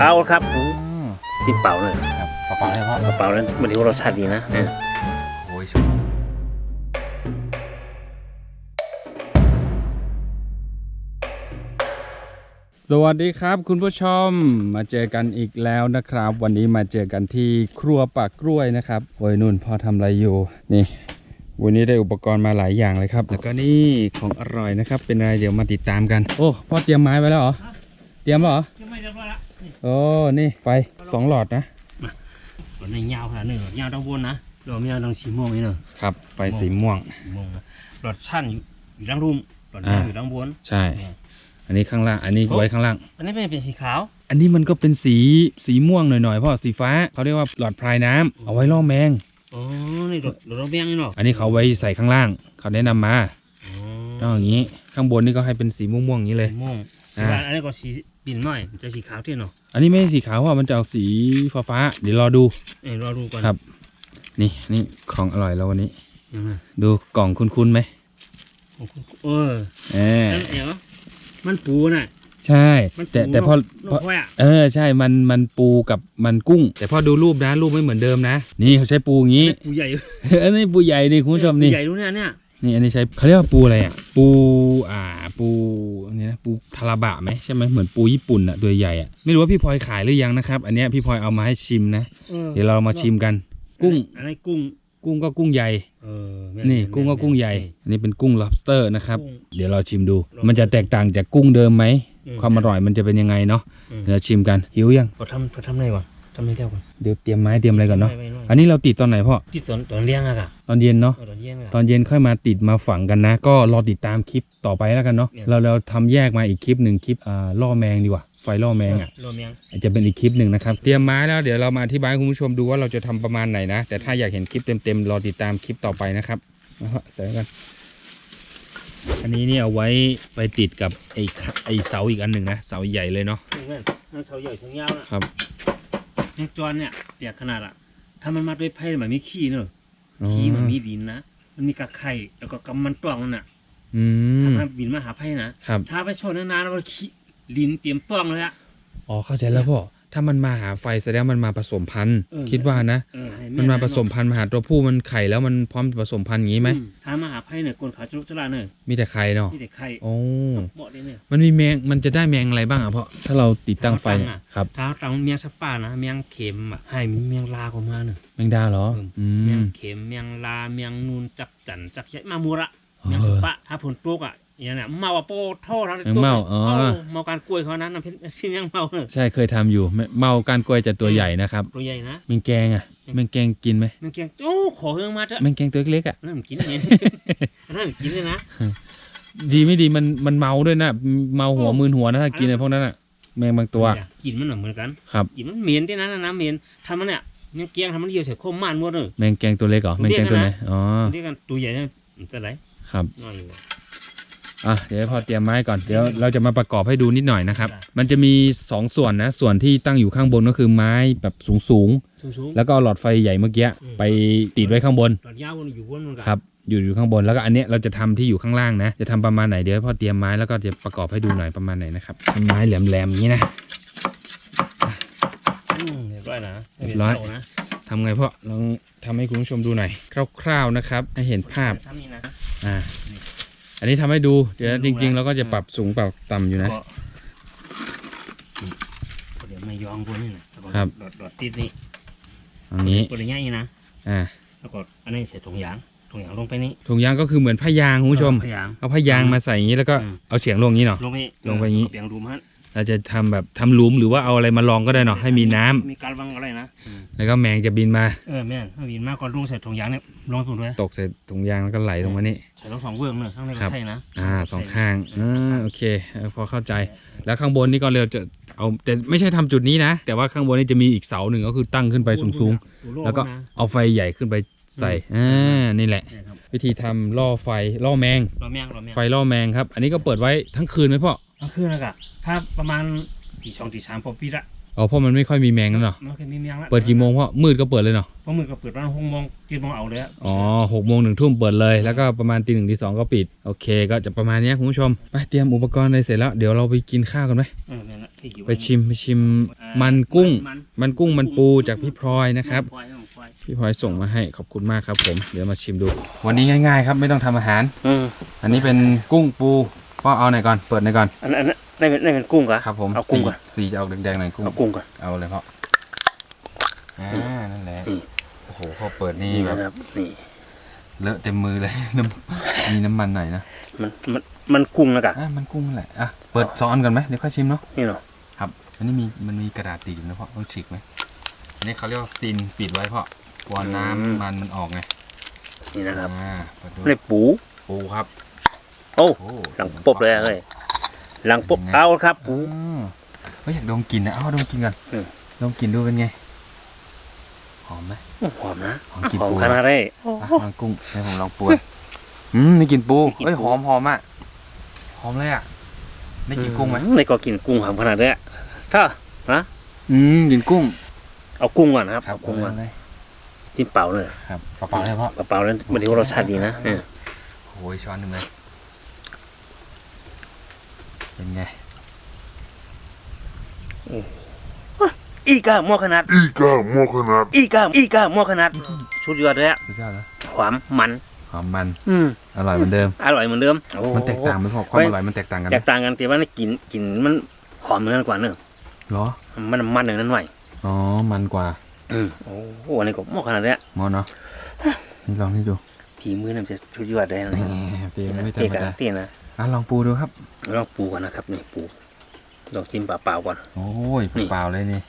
เอาครับอ๋อที่เป่าเลยครับกระเป๋าได้พ่อกระเป๋านั้นมันถือว่ารสชาติดีนะเนี่ยโอ้ยสวัสดีครับคุณผู้ชมมาเจอกันอีกแล้วนะครับ วันนี้มาเจอกันที่ครัวปากกล้วยนะครับโอ้ยนุ่นพ่อทำอะไรอยู่นี่ วันนี้ได้อุปกรณ์มาหลายอย่างเลยครับ แล้วก็นี่ของอร่อยนะครับ เป็นอะไรเดี๋ยวมาติดตามกัน โอ้พ่อเตรียมไม้ไว้แล้วเหรอเตรียมแล้วเหรอยังไม่เรียบร้อยละ โอ้นี่ไฟสองหลอดนะตัวนี้ยาวขนาดนี้ยาวด้านบนนะเราไม่ยาวดังสีม่วงนี่เนอะครับไฟสีม่วงสีม่วงนะหลอดชั้นอยู่อยู่ด้านรุ่มหลอดยาวอ่าอยู่ด้านบนใช่ อันนี้ข้างล่างอันนี้ไว้ข้างล่าง อันนี้เป็นเป็นสีขาว อันนี้มันก็เป็นสีสีม่วงหน่อยๆเพราะสีฟ้าเขาเรียกว่าหลอดพรายน้ำเอาไว้ล่อแมงอ๋อนี่หลอดหลอดเราเบี้ยงนี่เนาะอันนี้เขาไว้ใส่ข้างล่าง เขาแนะนำมาอ๋อต้องอย่างนี้ข้างบนนี่ก็ให้เป็นสีม่วงๆอย่างนี้เลยสีม่วงอ่าอันนี้ก็สี ปิ่นหน่อยมันจะสีขาวที่เนาะอันนี้ไม่ใช่สีขาวเพราะมันจะเอาสีฟ้าๆเดี๋ยวรอดูเอ้ยรอดูก่อนครับ นี่นี่ของอร่อยแล้ววันนี้ยังไงดูกล่องคุ้นๆไหมโอ้โหเออเออนั่นเอ๋อมันปูน่ะใช่มันแต่ปูแต่พอนพอกแควะเออใช่มันมันปูกับมันกุ้ง แต่พอดูรูปนะรูปไม่เหมือนเดิมนะ นี่เขาใช้ปูอย่างนี้ปูใหญ่อันนี้ปูใหญ่นี่คุณผู้ชมนี่ปูใหญ่รู้เนี่ยเนี่ย นี่อันนี้ใช้เขาเรียกว่าปูอะไรอะ ปูอ่า ปูอันนี้นะปูทาราบะไหมใช่ไหมเหมือนปูญี่ปุ่นอะตัวใหญ่อะไม่รู้ว่าพี่พลอยขายหรือยังนะครับ อันเนี้ยพี่พลอยเอามาให้ชิมนะออเดี๋ยวเรามาชิมกัน กุ้ง อันนี้กุ้งกุ้งก็กุ้งใหญ่เออแม่นี่แม่กุ้งก็แม่กุ้งใหญ่อันนี้เป็นกุ้ง lobster นะครับกุ้งเดี๋ยวเราชิมดู lobster มันจะแตกต่างจากกุ้งเดิมไหมอืมความอร่อยมันจะเป็นยังไงเนาะอืมเดี๋ยวชิมกันหิวยังพอทำพอทำอะไรก่อน ทำอะไรเจ้าก่อนเดี๋ยวเตรียมไม้เตรียมอะไรก่อนเนาะ ไม่ไม่ไม่อันนี้เราติดตอนไหนพ่อ ที่สวนตอนเลี้ยงอะค่ะตอนเย็นเนาะเออตอนเลี้ยงอะ ตอนเย็นค่อยมาติดมาฝังกันนะ ก็รอติดตามคลิปต่อไปแล้วกันเนาะ เนี่ย เราเราทำแยกมาอีกคลิปหนึ่งคลิปอ่าล่อแมงดีกว่า ไฟล่อแมงอะรวมยังอาจจะเป็นอีกคลิปหนึ่งนะครับ เตรียมไม้แล้วเดี๋ยวเรามาอธิบายให้คุณผู้ชมดูว่าเราจะทำประมาณไหนนะ แต่ถ้าอยากเห็นคลิปเต็มๆ รอติดตามคลิปต่อไปนะครับเอาละใส่ไว้กัน อันนี้เนี่ยเอาไว้ไปติดกับไอ้ขไอ้เสาอีกอันหนึ่งนะ เสาใหญ่เลยเนาะนี่นั่นนั่นเขาใหญ่ถึงยาวนะครับ ยังจอนเนี่ยเปียกขนาดอะถ้ามันมาด้วยไผ่มันมีขี้เนอะอ๋อขี้มันมีดินนะมันมีกระไข่แล้วก็กำมันตวงนั่นน่ะอืถ้ามมันบินมาหาไผ่นะครับถ้าไปชนนานๆแล้วมันขี้ดินเตรียมตวงเลยอะอ๋อเข้าใจแล้วพ่อ ถ้ามันมาหาไฟแสดงว่ามันมาผสมพันธุ์ เออ คิดว่านะ เออให้มันมาผสมเพันธุ์มาหาตัวผู้มันไข่แล้วมันพร้อมจะผสมพันธุ์อย่างนี้ไหม อืถ้ามาหาไผ่เนี่ยคนเขาจะลุกจะลาเนอะมีแต่ไข่เนาะที่เด็กไข่โอ้เหมาะเลยเนี่ย มันมีแมงมันจะได้แมงอะไรบ้างอะเพราะถ้าเราติดตั้งไฟเนี่ยตั้งอะครับถ้าตังเมียงสปานะเมียงเข็มอะให้มีเมียงลาเข้ามาเนอะแมงดาเหรออืเมียงม เข็มเมียงลาเมียงนูนจับจันจับเชยมามูระเออเมียงสปะถ้าผลตกอะ อย่างเนี้ยเมาอะโปโท่ทั้งเมียงเมาอ๋อเมาการกล้วยเขานั้นนะเพิ่นชื่อยังเมาเนอะใช่เคยทำอยู่แมเมาการกล้วยจะตัวใหญ่นะครับตัวใหญ่นะแมงแกงอะแมงแกงกินไหมมันเกียงโอ้ขอเฮืองมาเถอะแมงแกงตัวเล็กๆอะนั่นมันกินเนี่ยนั่นมันกินเลยนะดีไม่ดีมันมันเมาด้วยนะเมาหัวมืนหัวนะถ้ากินไอ้พวกนั้นอะแมงบางตัวกินมันเหมือนกันครับกินมันเหม็นที่นั้นนะนะเหม็นทำมันเนี่ยเมียงเกียงทำมันเยี่ยวเสียโคมม่านหมดเลยแมงแกงตัวเล็กเหรอแมงแกงตัวไหนอ๋อเรียกกันตัวใหญ่เนี่ยมันจะไรครับน้ อยอยู่อะเดี๋ยวพอเตรียมไม้ก่อนเดี๋ยวเราจะมาประกอบให้ดูนิดหน่อยนะครับได้มันจะมีสองส่วนนะ ส่วนที่ตั้งอยู่ข้างบนก็คือไม้แบบสูงสูงๆสูงๆ แล้วก็เอาหลอดไฟใหญ่เมื่อกี้อืมไปติดไว้ข้างบนตอนยาวมันอยู่บนมันกันครับอยู่อยู่ข้างบนแล้วก็อันเนี้ยเราจะทำที่อยู่ข้างล่างนะ จะทำประมาณไหนเดี๋ยวให้พ่อเตรียมไม้แล้วก็จะประกอบให้ดูหน่อยประมาณไหนนะครับเป็นไม้แหลมๆอย่างนี้นะอืมเรียบร้อยนะเรียบร้อยไม่เป็นเสานะทำไงพ่อลองทำให้คุณผู้ชมดูหน่อยคร่าวๆนะครับ ให้เห็นภาพทำนี่นะอ่า อันนี้ทำให้ดู เดี๋ยวดูจริงๆนะเราก็จะปรับสูงปรับต่ำอยู่นะก็เดี๋ยวไม่ยองบนนี่นะแล้วก็ครับดอดดอดติดนี่อันนี้ตัวใหญ่ๆนี่นะอ่าแล้วก็อันนี้ใส่ถุงยางถุงยางลงไปนี่ถุงยางก็คือเหมือนผ้ายางคุณผู้ชมพยายามเอาผ้ายางมาใส่อย่างนี้แล้วก็อืมเอาเฉียงลงอย่างนี้เนาะลงไปลงไปอย่างงี้เปียงดูมันเราจะทำแบบทำหลุมหรือว่าเอาอะไรมาลองก็ได้เนาะให้มีน้ำมีการวางอะไรนะอืมแล้วก็แมงจะบินมาเออแม่นถ้าวินมากก่อนลงใส่ถุงยางเนี่ยลงถุงด้วยตกใส่ถุงยางแล้วก็ไหลลงมานี่ ใส่ลงสองเบื้องเลยข้างในครัก็บใช่นะอ่าสองข้างอ่าโอเคเออพอเข้าใจแล้วข้างบนนี่ก็เราจะเอาแต่ไม่ใช่ทำจุดนี้นะ แต่ว่าข้างบนนี่จะมีอีกเสาหนึ่งก็คือตั้งขึ้นไปสูงดูๆโแล้วก็นะเอาไฟใหญ่ขึ้นไปใส่อ่านี่แหละเนี่ยครับวิธีทำล่อไฟล่อแมงรอแมงรอแมงไฟล่อแมงครับ อันนี้ก็เปิดไว้ทั้งคืนไหมพ่อก็คือนะกะถ้าประมาณตีสองตีสามพอปีละ อ๋อเพราะมันไม่ค่อยมีแมงนั่นเนาะมันเคยมีเมียงละเปิดกี่โมงพ่อมืดก็เปิดเลยเนาะเพราะมือก็เปิดร้านหกโมงเจ็ดโมงเอาเลยอะอ๋อหกโมงหนึ่งทุ่มเปิดเลย แล้วก็ประมาณตีหนึ่งตีสองก็ปิด โอเค ก็จะประมาณเนี้ยคุณผู้ชม ไปเตรียมอุปกรณ์อะไรเสร็จแล้ว เดี๋ยวเราไปกินข้าวกันไหมเออนั่นแหละที่อยู่ไปชิมไปชิมมันกุ้ง มันมันกุ้งมันปูจากพี่พลอยนะครับควายของควายพี่พลอยส่งมาให้ขอบคุณมากครับผม เดี๋ยวมาชิมดู วันนี้ง่าย ๆ ครับไม่ต้องทำอาหารอืมอันนี้เป็นกุ้งปูพ่อเอาไหนก่อน เปิดไหนก่อน อันนั้นอันนั้น ได้เป็นได้เป็นกุ้งเหรอครับผมเอากุ้งสีก่อนสีจะออกแดงๆหน่อยกุ้งเอากุ้งก่อนเอาเลยพ่ออ่านั่นแหละอืมโอ้โหพอเปิดนี่นี่แบบนะครับนี่เลอะเต็มมือเลยน้ำมีน้ำมันหน่อยนะมันมันมันกุ้งนะกะอะมันกุ้งนั่นแหละอะเปิดสองอันก่อนไหมเดี๋ยวค่อยชิมเนาะนี่เนาะครับ อันนี้มีมันมีกระดาษติดอยู่นะพ่อต้องฉีกไหมอันนี้เขาเรียกว่าซีนปิดไว้พ่อกลัวน้ำมันมันออกไงนี่นะครับอ่าเปิดดูได้ปูปูครับโอ้โอ้หลังปบเลยอะเฮ้ย หลังปบเอาครับปูอืมเฮ้ยอยากดมกลิ่นนะเอาดมกลิ่นก่อนอืมดมกลิ่นดูเป็นไง หอมไหมหอมนะหอมกลิ่นหอมปูขนาดได้อะลองกุ้งให้ผมลองปูอะอืมนี่กลิ่นปูได้กลิ่นเอ้ยปูหอมหอมอะหอมเลยอะได้กลิ่นกุ้งไหมในก็กินกุ้งหอมขนาดนี้ถ้านะอืมกลิ่นกุ้ง เอากุ้งก่อนนะครับครับเอากุ้งก่อนเลยจิ้มเปล่าเลยครับเปล่าๆเลยพ่อเปล่าๆแล้วมันถือว่ารสชาติดีนะเออโอ้ยช้อนหนึ่งเลย เป็นไงอีกาหม้อขนาด Iga Mokanat. อีกาอีกาหม้อขนาด ชุดยอดเลยอะสุดยอดแล้วหวานมันหอมมัน อืมอร่อยเหมือนเดิม อร่อยเหมือนเดิมโอ้มันแตกต่างไหมพ่อความอร่อยมันแตกต่างกันไหแตมกต่างกันแต่ว่านี่กลินกลินมันหอมเหมือนกันกว่าเนอะเหรอ มันมันหนึ่งนั้นหน่อยอ๋อ มันกว่า อืมโอ้โหอันนี้ก็หม้อขนาดเนี้ยมอเนาะ นี่ลองนี่ดู ผีมือนี่มันจะชุดยอดได้นะแหมเตียงไม่ธรเตะรมกันดาเตะนะ อะลองปูดูครับลองปูก่อนนะครับนี่ปูลองจิ้มเปล่าๆก่อนโอ้ยนี่เปล่าๆเลยนี่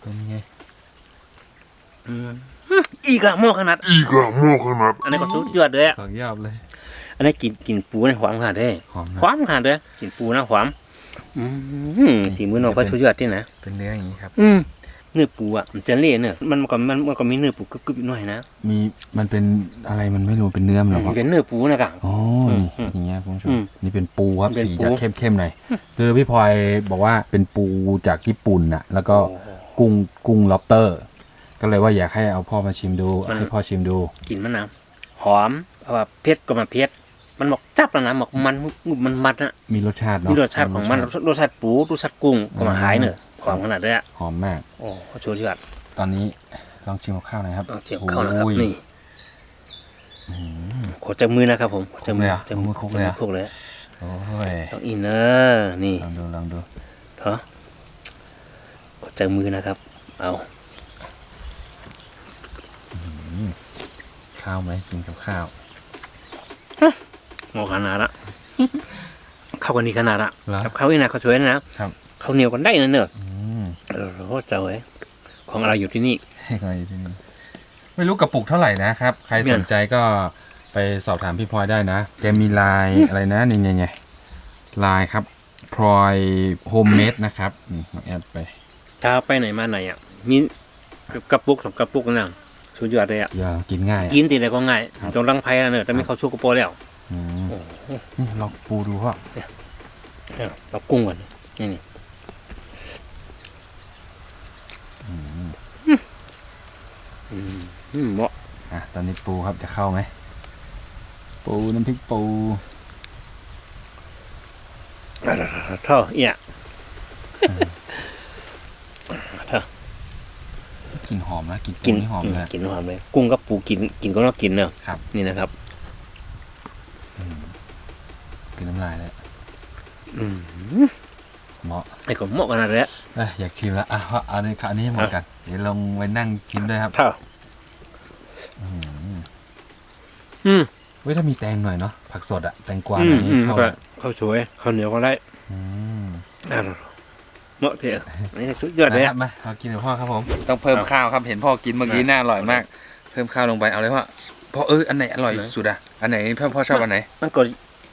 เป็นไงอืมอีกาหม้อขนาด Iga Mokanat. อันนี้ก็ชุดยอดเลยอะสองยอบเลย อันนี้กินกินปูในหวานขนาดได้หอมนะหวานขนาดเด้อกินปูนะหวานอืมฝีมือน้องก็ชุดยอดที่นะเป็นเนื้ออย่างนี้ครับ อืม เนื้อปูอะมันจะเละเนื้อมันก็มันมันก็มีเนื้อปูกรึบๆหน่อยนะมีมันเป็นอะไรมันไม่รู้เป็นเนื้อมันเหรอมัพ่อนเป็นเนื้อปูนะกะอ๋ออืมนี่อย่างเงี้ยคุณผู้ชอืมมนี่เป็นปูครับเป็นสีปูจะเข้มๆหน่อยคือพี่พลอยบอกว่าเป็นปูจากญี่ปุ่นน่ะ แล้วก็กุ้งกุ้งล็อบสเตอร์ ก็เลยว่าอยากให้เอาพ่อมาชิมดูมันให้พ่อชิมดูกลินมันนะหอมเพราะว่าเผ็ดก็มาเผ็ดมันบอกจับแล้วนะบอกมันมันมันนะมีรสชาติเนาะมีรสชาติของมันรสชาติปูรสชาติกุ้งก็มาหายเนอะ หอมขนาดเนี้ยหอมมาก โอ้ชุดยอดตอนนี้ลองชิมกับข้าวหน่อยครับเอาเจียวเข้านะครับโอ้ยนี่ขอจับมือนะครับผมขอจับมืคลุกเลยเหรอจับมือเอามือคลุกเลยเหรอคลุกเลยโอ้ยต้องอินเนอร์นี่ลองดูลองดูเถอะกดจากมือนะครับ เอาข้าวไหมกินกับข้าวงอขนาดละเข้ากันดีขนาดละเหรอกับข้าวนี่นะเขาวสวยนะครับข้าวเหนียวกันได้นะเนอะ อืมเออโอ้เจ้าเอ้ยของอะไรอยู่ที่นี่ให้ก่อนอยู่ที่นี่ไม่รู้กระปุกเท่าไหร่นะครับ ใครเนี่ยสนใจก็ไปสอบถามพี่พลอยได้นะแกมีไลน์อะไรนะนี่ไงไงไลน์ครับพลอยโฮมเมดนะครับนี่มาแอดไป ถ้าไปไหนมาไหนอะมีกระปุกสองกระปุกนะสุดยอดเลยอะเสียกินง่าย กินตีอะไรก็ง่ายครับตรงรังไพ่แล้วเนอะแต่ไม่เข้าชูกระโปรงแล้วอืมโอ้โหนี่ลองปูดูพ่อเอาเรากุ้งก่อนนี่นี่ อืมอืมเหมาะอะตอนนี้ปูครับจะเข้าไหม ปูน้ำพริกปูเท่าเอี่ยกลิ่นหอมนะกลิ่นปูกินนี่หอมเลยกินหอมเลยกุ้งกับปูกินกินก็ต้องกินเนอะครับ นี่นะครับกินน้ำลายเลยอืมเหมาะ ไอ้ก็เหมาะกันนะเลยเอ้ยอยากชิมแล้วอะพ่อเอาในอันนี้ให้หมดกัน เดี๋ยวลงไว้นั่งชิมด้วยครับ เท่าอืมอืมเว้ยถ้ามีแตงหน่อยเนาะผักสดอะแตงกวาอือะไรมนี้อืมเข้าก็อะข้าวสวยข้าวเหนียวก็ได้อืมอะเหมาะเถอะนี่สุดยอดเลยนะคอะ รับมาเรากินกับพ่อครับผมต้องเพิ่มข้าวครับเห็นพ่อกินเมื่อกี้น่าอร่อยมาก เพิ่มข้าวลงไปเอาเลยพ่อพ่อเอออันไหนอร่อยสุดอะอันไหนพ่อพ่อชอบอันไหนมันก็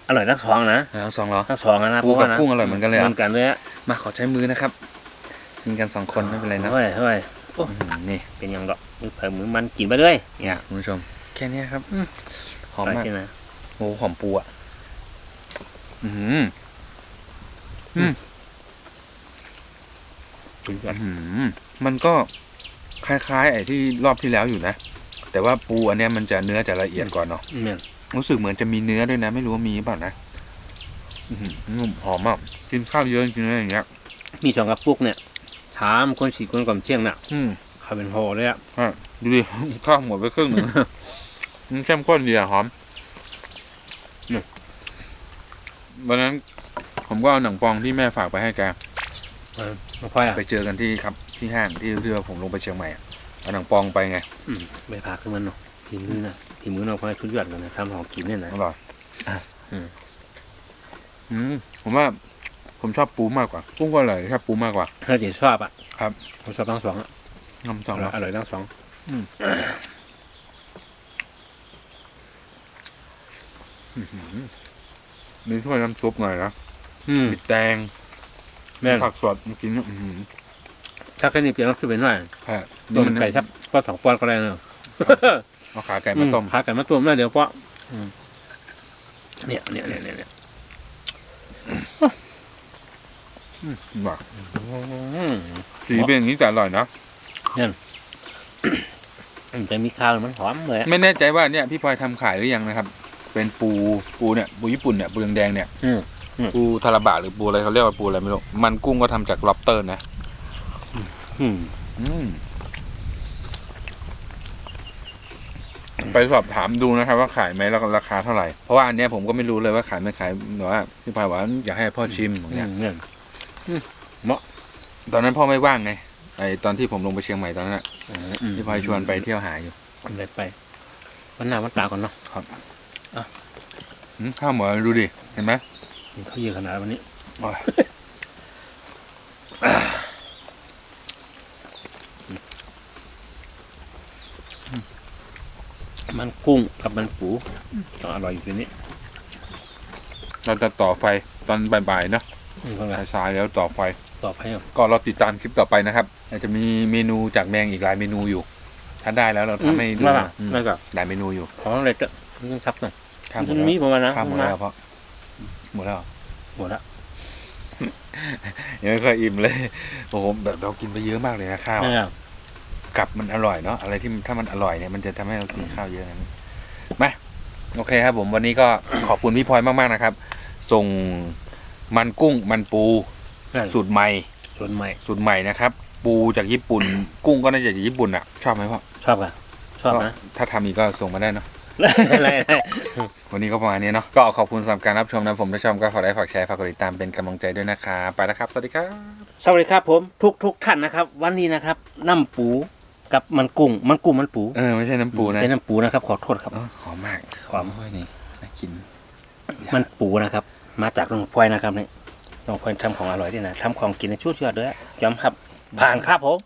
อร่อยทั้งสองนะเอาสองเหรอทั้งสองอะนะปูกับพราะว่าะกุ้งอร่อยเหมือนกันเลยอะเหมือนกันเลยอะมาขอใช้มือนะครับกินกันสองคนไม่เป็นไรนะเฮ้ยเฮ้ยโอ้อืมนี่เป็นยังดอกมือเผยมือมันกินไปเลยเนี่ยคุณผู้ชมแค่นี้ครับอืมหอมไปมากที่ไหนโอ้หอมปูอะอืมอืมสุดยอดอืมมันก็คล้ายๆ ไอ้ที่รอบที่แล้วอยู่นะ แต่ว่าปูอันเนี้ยมันจะเนื้อจะละเอียดกว่าเนาะแม่น รู้สึกเหมือนจะมีเนื้อด้วยนะ ไม่รู้ว่ามีหรือเปล่านะอื้อหือหอมมากกินข้าวเยอะจริงๆนะอย่างเงี้ย มีสองกระปุกเนี่ยถามคนสี่คนก่อนเที่ยงน่ะ อืมเขาเป็นห่อเลยอะอะดูดิข้าวหมดไปครึ่งหนึงมันเข้มข้นดีอะหอมเนี่ยวันนั้นผมก็เอาหนังปองที่แม่ฝากไปให้แกเออไม่ค่อยอะไปเจอกันที่ครับที่ห้างที่ที่ว่าผมลงไปเชียงใหม่อะเอาหนังปองไปไงอืมไปพาขึ้นมันเนาะทีมือน่ะ ทีมือเราค่อยชุดยอดกันนะทำของกินเนี่ยนะอร่อยอืมอืมผมว่า ผมชอบปูมากกว่ากุ้งก็อร่อยชอบปูมากกว่าถ้าเดี๋ยวชอบอะครับผมชอบทั้งสองอะน้ำสองอร่อแล้ยวอร่อยทั้งสองมีถ้วยน้ำซุปหน่อยนะอืมมีแตงแม่นผักสดกินแล้วอื้อหือถ้าแค่นี้เปลี่ยนน้ำซุปไปหน่อยแพ้ต้มไก่สักก็สองปอนด์ก็ได้เนอะ เอาขาไก่มาต้มขาไก่มาต้มแล้วเดี๋ยวเพราะอืมเนี่ยเนี่ยเนี่ยเนี่ยเนี่ยว่ะอืมสีเป็นอย่างนี้แต่อร่อยนะมันจะมีข้าวมันหอมเลยอะไม่แน่ใจว่าเนี่ยพี่พลอยทำขายหรือยังนะครับ เป็นปูปูเนี่ยปูญี่ปุ่นเนี่ยปูแดงๆเนี่ยอืมปูทาราบะหรือปูอะไรเขาเรียกว่าปูอะไรไม่รู้มันกุ้งก็ทำจากล็อบสเตอร์นะ อืม อืม ไปสอบถามดูนะครับ ว่าขายไหมแล้วก็ราคาเท่าไหร่ เพราะว่าอันเนี้ยผมก็ไม่รู้เลยว่าขายไม่ขายแต่ว่าพี่พลอยบอกว่าอยากให้พ่อชิมอย่างเงี้ยเนี่ยตอนนั้นพ่อไม่ว่างไงไอตอนที่ผมลงไปเชียงใหม่ตอนนั้นอะอืมอืมพี่พลอยชวนไปเที่ยวหาอยู่ไปไปวันหน้าวันตาก่อนเนาะอืมข้าวหมูดูดิเห็นไหมเขาเยอะขนาดวันนี้ โอ้ย มันกุ้งกับมันปูต้องอร่อยอยู่ที่นี้เราจะต่อไฟตอนบ่ายๆเนาะอืมเพิ่งไงสายๆแล้วต่อไฟ ต่อไปอะก็เราติดตามคลิปต่อไปนะครับอาจจะมีเมนูจากแมงอีกหลายเมนูอยู่ ถ้าได้แล้วเราทำให้ดูไม่นะอืมไม่กับหลายเมนูอยู่ของอะไรก็ต้องซับหน่อยข้ามหมมัดนแล้วมีประมาณนะข้ามหมดแล้วเพราะหมดแล้วเหรอหมดละยังไม่เคยอิ่มเลย โอ้โหแบบเรากินไปเยอะมากเลยนะข้าวเนี่ย กับมันอร่อยเนาะอะไรที่ถ้ามันอร่อยเนี่ยมันจะทำให้เรากินข้าวเยอะนะมาโอเคครับ ผมวันนี้ก็ขอบคุณพี่พลอยมากๆนะครับ ส่งมันกุ้งมันปูนั่นสูตรใหม่ส่วนใหม่สูตรใหม่นะครับ ปูจากญี่ปุ่น กุ้งก็น่าจะจากญี่ปุ่นอะ ชอบไหมพ่อชอบอะชอบนะก็ถ้าทำอีกก็ส่งมาได้เนาะอะไรอะไรวันนี้ก็ประมาณนี้เนาะก็ขอบคุณสำหรับการรับชมนะผมถ้าชอบก็ฝากไลค์ฝากแชร์ฝากกดติดตามเป็นกำลังใจด้วยนะครับไปแล้วครับ สวัสดีครับ สวัสดีครับผมทุกทุกท่านนะครับ วันนี้นะครับน้ำปู กับมันกุ้ง มันกุ้งมันปูเออไม่ใช่น้ำปูนะใช้น้ำปูนะครับ ขอโทษครับเออหอมมากหอมโยนี่น่ากิน มันปูนะครับ มาจากน้องพลอยนะครับเนี่ยน้องพลอยทำของอร่อยด้วยนะทำของกินในชุดยอดด้วยจอมครับผ่านครับผม